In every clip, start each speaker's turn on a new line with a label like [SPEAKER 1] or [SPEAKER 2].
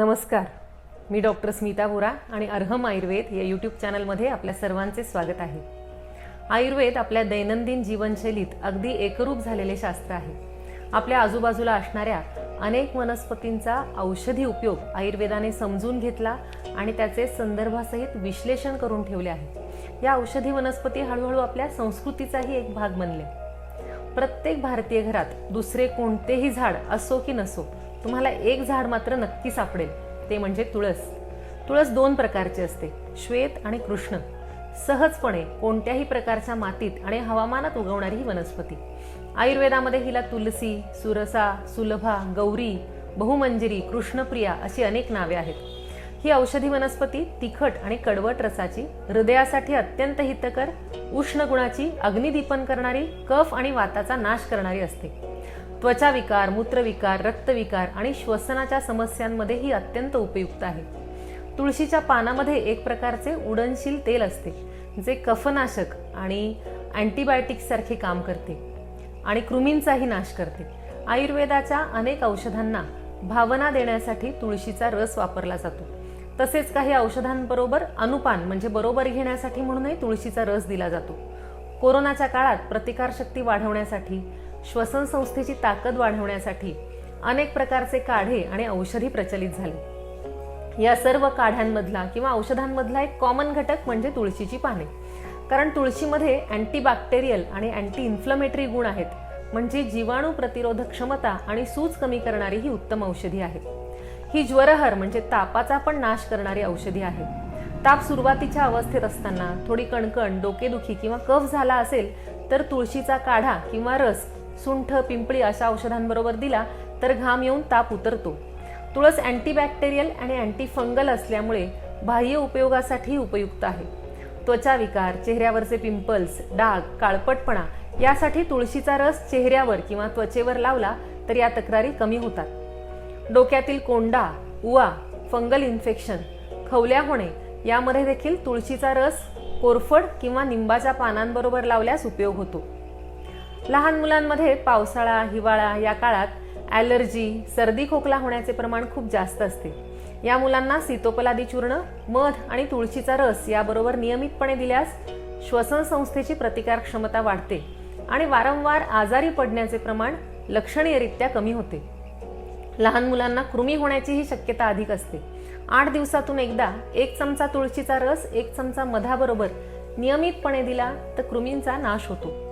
[SPEAKER 1] नमस्कार. मी डॉक्टर स्मिता बोरा आणि अर्हम आयुर्वेद या यूट्यूब चॅनलमध्ये आपल्या सर्वांचे स्वागत आहे. आयुर्वेद आपल्या दैनंदिन जीवनशैलीत अगदी एकरूप झालेले शास्त्र आहे. आपल्या आजूबाजूला असणाऱ्या अनेक वनस्पतींचा औषधी उपयोग आयुर्वेदाने समजून घेतला आणि त्याचे संदर्भासहित विश्लेषण करून ठेवले आहे. या औषधी वनस्पती हळूहळू आपल्या संस्कृतीचाही एक भाग बनले. प्रत्येक भारतीय घरात दुसरे कोणतेही झाड असो की नसो तुम्हाला एक झाड मात्र नक्की सापडेल. ते म्हणजे तुळस. तुळस दोन प्रकारची असते. श्वेत आणि कृष्ण. सहजपणे कोणत्याही प्रकारच्या मातीत आणि हवामानात उगवणारी ही वनस्पती. आयुर्वेदामध्ये हिला तुलसी सुरसा सुलभा गौरी बहुमंजिरी कृष्णप्रिया अशी अनेक नावे आहेत. ही औषधी वनस्पती तिखट आणि कडवट रसाची हृदयासाठी अत्यंत हितकर उष्ण गुणाची अग्निदीपन करणारी कफ आणि वाताचा नाश करणारी असते. त्वचा विकार मूत्रविकार रक्तविकार आणि श्वसनाच्या समस्यांमध्ये ही अत्यंत उपयुक्त आहे. तुळशीच्या पानामध्ये एक प्रकारचे उडनशील तेल असते जे कफनाशक आणि अँटीबायोटिक्स सारखे काम करते आणि कृमींचाही नाश करते. आयुर्वेदाच्या अनेक औषधांना भावना देण्यासाठी तुळशीचा रस वापरला जातो. तसेच काही औषधांबरोबर अनुपान म्हणजे बरोबर घेण्यासाठी म्हणूनही तुळशीचा रस दिला जातो. कोरोनाच्या काळात प्रतिकारशक्ती वाढवण्यासाठी श्वसन संस्थेची ताकद वाढवण्यासाठी अनेक प्रकारचे काढे आणि औषधी प्रचलित झाले. या सर्व काढ्यांमधला किंवा औषधांमधला एक कॉमन घटक म्हणजे तुळशीची पाने. कारण तुळशीमध्ये अँटीबॅक्टेरियल आणि अँटी इन्फ्लमेटरी गुण आहेत. म्हणजे जीवाणू प्रतिरोधक क्षमता आणि सूज कमी करणारी ही उत्तम औषधी आहे. ही ज्वरहर म्हणजे तापाचा पण नाश करणारी औषधी आहे. ताप सुरुवातीच्या अवस्थेत असताना थोडी कणकण डोकेदुखी किंवा कफ झाला असेल तर तुळशीचा काढा किंवा रस सुंठ पिंपळी अशा औषधांबरोबर दिला तर घाम येऊन ताप उतरतो. तुळस अँटीबॅक्टेरियल आणि अँटी फंगल असल्यामुळे बाह्य उपयोगासाठी उपयुक्त आहे. त्वचा विकार चेहऱ्यावरचे पिंपल्स डाग काळपटपणा यासाठी तुळशीचा रस चेहऱ्यावर किंवा त्वचेवर लावला तर या तक्रारी कमी होतात. डोक्यातील कोंडा उवा फंगल इन्फेक्शन खवल्या होणे यामध्ये देखील तुळशीचा रस कोरफड किंवा निंबाच्या पानांबरोबर लावल्यास उपयोग होतो. लहान मुलांमध्ये पावसाळा हिवाळा या काळात ॲलर्जी सर्दी खोकला होण्याचे प्रमाण खूप जास्त असते. या मुलांना सीतोपलादी चूर्ण मध आणि तुळशीचा रस याबरोबर नियमितपणे दिल्यास श्वसन संस्थेची प्रतिकार क्षमता वाढते आणि वारंवार आजारी पडण्याचे प्रमाण लक्षणीयरित्या कमी होते. लहान मुलांना कृमी होण्याचीही शक्यता अधिक असते. आठ दिवसातून एकदा एक चमचा तुळशीचा रस एक चमचा मधाबरोबर नियमितपणे दिला तर कृमींचा नाश होतो.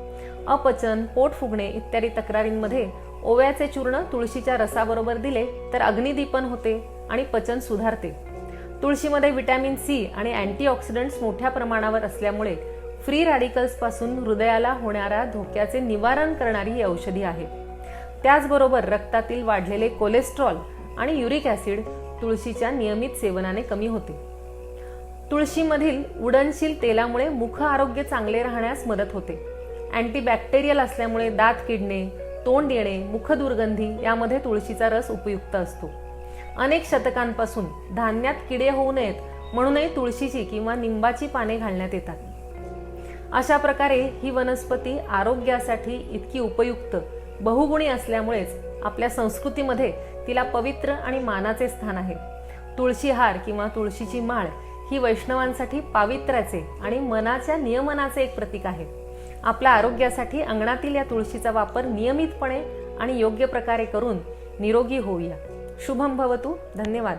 [SPEAKER 1] अपचन पोट फुगणे इत्यादी तक्रारींमध्ये ओव्याचे चूर्ण तुळशीच्या रसाबरोबर दिले तर अग्निदीपन होते आणि पचन सुधारते. तुळशीमध्ये व्हिटॅमिन सी आणि अँटीऑक्सिडंट्स मोठ्या प्रमाणावर असल्यामुळे फ्री रॅडिकल्सपासून हृदयाला होणाऱ्या धोक्याचे निवारण करणारी ही औषधी आहे. त्याचबरोबर रक्तातील वाढलेले कोलेस्ट्रॉल आणि युरिक ॲसिड तुळशीच्या नियमित सेवनाने कमी होते. तुळशीमधील उडनशील तेलामुळे मुख आरोग्य चांगले राहण्यास मदत होते. अँटीबॅक्टेरियल असल्यामुळे दात किडणे तोंड येणे मुखदुर्गंधी यामध्ये तुळशीचा रस उपयुक्त असतो. अनेक शतकांपासून धान्यात किडे होऊ नयेत म्हणूनही तुळशीची किंवा निंबाची पाने घालण्यात येतात. अशा प्रकारे ही वनस्पती आरोग्यासाठी इतकी उपयुक्त बहुगुणी असल्यामुळेच आपल्या संस्कृतीमध्ये तिला पवित्र आणि मानाचे स्थान आहे. तुळशी हार किंवा तुळशीची माळ ही वैष्णवांसाठी पावित्र्याचे आणि मनाच्या नियमनाचे एक प्रतीक आहे. आपल्या आरोग्यासाठी अंगणातील या तुळशीचा वापर नियमितपणे आणि योग्य प्रकारे करून निरोगी होऊया. शुभम भवतू. धन्यवाद.